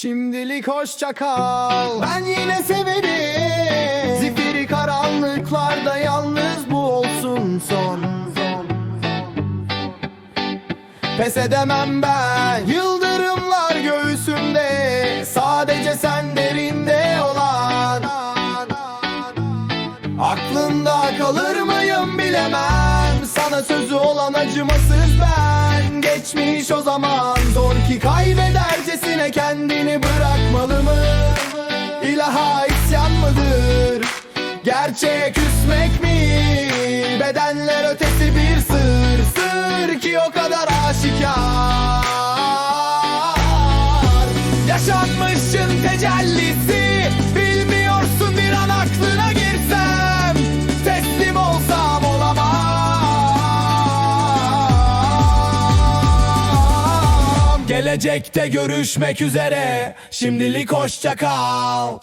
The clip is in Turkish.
Şimdilik hoşça kal. Ben yine severim. Zifiri karanlıklarda yalnız bu olsun son. Pes edemem ben. Yıldırımlar göğsümde. Sadece sen derinde olan. Aklında kalır mıyım bilemem. Sana sözü olan acımasız ben. Geçmiş o zaman Zor ki kaybedercesine İlaha isyan mıdır? Gerçeğe küsmek mi? Bedenler ötesi bir sır. Sır ki o kadar aşikar. Yaşanmışın tecellisi. Bilmiyorsun bir an aklına girsem. Teslim olsam olamam. Gelecekte görüşmek üzere. Şimdilik hoşça kal